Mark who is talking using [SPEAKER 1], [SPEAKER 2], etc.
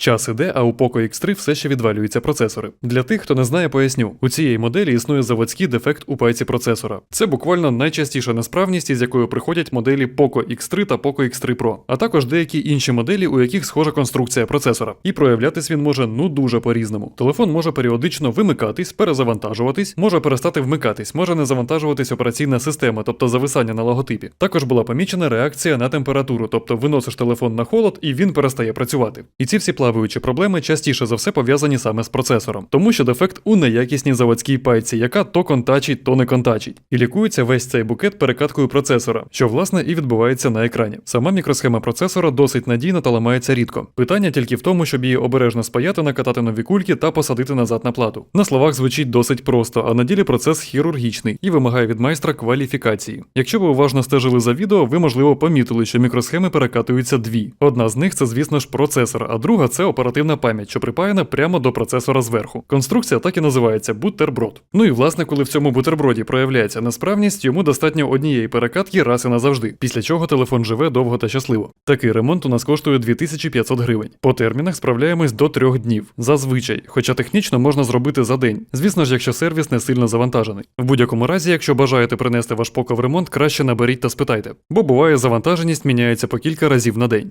[SPEAKER 1] Час іде, а у Poco X3 все ще відвалюються процесори. Для тих, хто не знає, поясню. У цієї моделі існує заводський дефект у пайці процесора. Це буквально найчастіша несправність, із якою приходять моделі Poco X3 та Poco X3 Pro, а також деякі інші моделі, у яких схожа конструкція процесора. І проявлятись він може ну дуже по-різному. Телефон може періодично вимикатись, перезавантажуватись, може перестати вмикатись, може не завантажуватись операційна система, тобто зависання на логотипі. Також була помічена реакція на температуру, тобто виносиш телефон на холод і він перестає працювати. І ці всі плаваючі проблеми частіше за все пов'язані саме з процесором, тому що дефект у неякісній заводській пайці, яка то контачить, то не контачить. І лікується весь цей букет перекаткою процесора, що власне і відбувається на екрані. Сама мікросхема процесора досить надійна та ламається рідко. Питання тільки в тому, щоб її обережно спаяти, накатати нові кульки та посадити назад на плату. На словах звучить досить просто, а на ділі процес хірургічний і вимагає від майстра кваліфікації. Якщо ви уважно стежили за відео, ви можливо помітили, що мікросхеми перекатуються дві. Одна з них це, звісно ж, процесор, а друга це оперативна пам'ять, що припаяна прямо до процесора зверху. Конструкція так і називається бутерброд. Ну і власне, коли в цьому бутерброді проявляється несправність, йому достатньо однієї перекатки раз і назавжди, після чого телефон живе довго та щасливо. Такий ремонт у нас коштує 2500 гривень. По термінах справляємось до трьох днів. Зазвичай, хоча технічно можна зробити за день. Звісно ж, якщо сервіс не сильно завантажений. В будь-якому разі, якщо бажаєте принести ваш поко в ремонт, краще наберіть та спитайте, бо буває завантаженість міняється по кілька разів на день.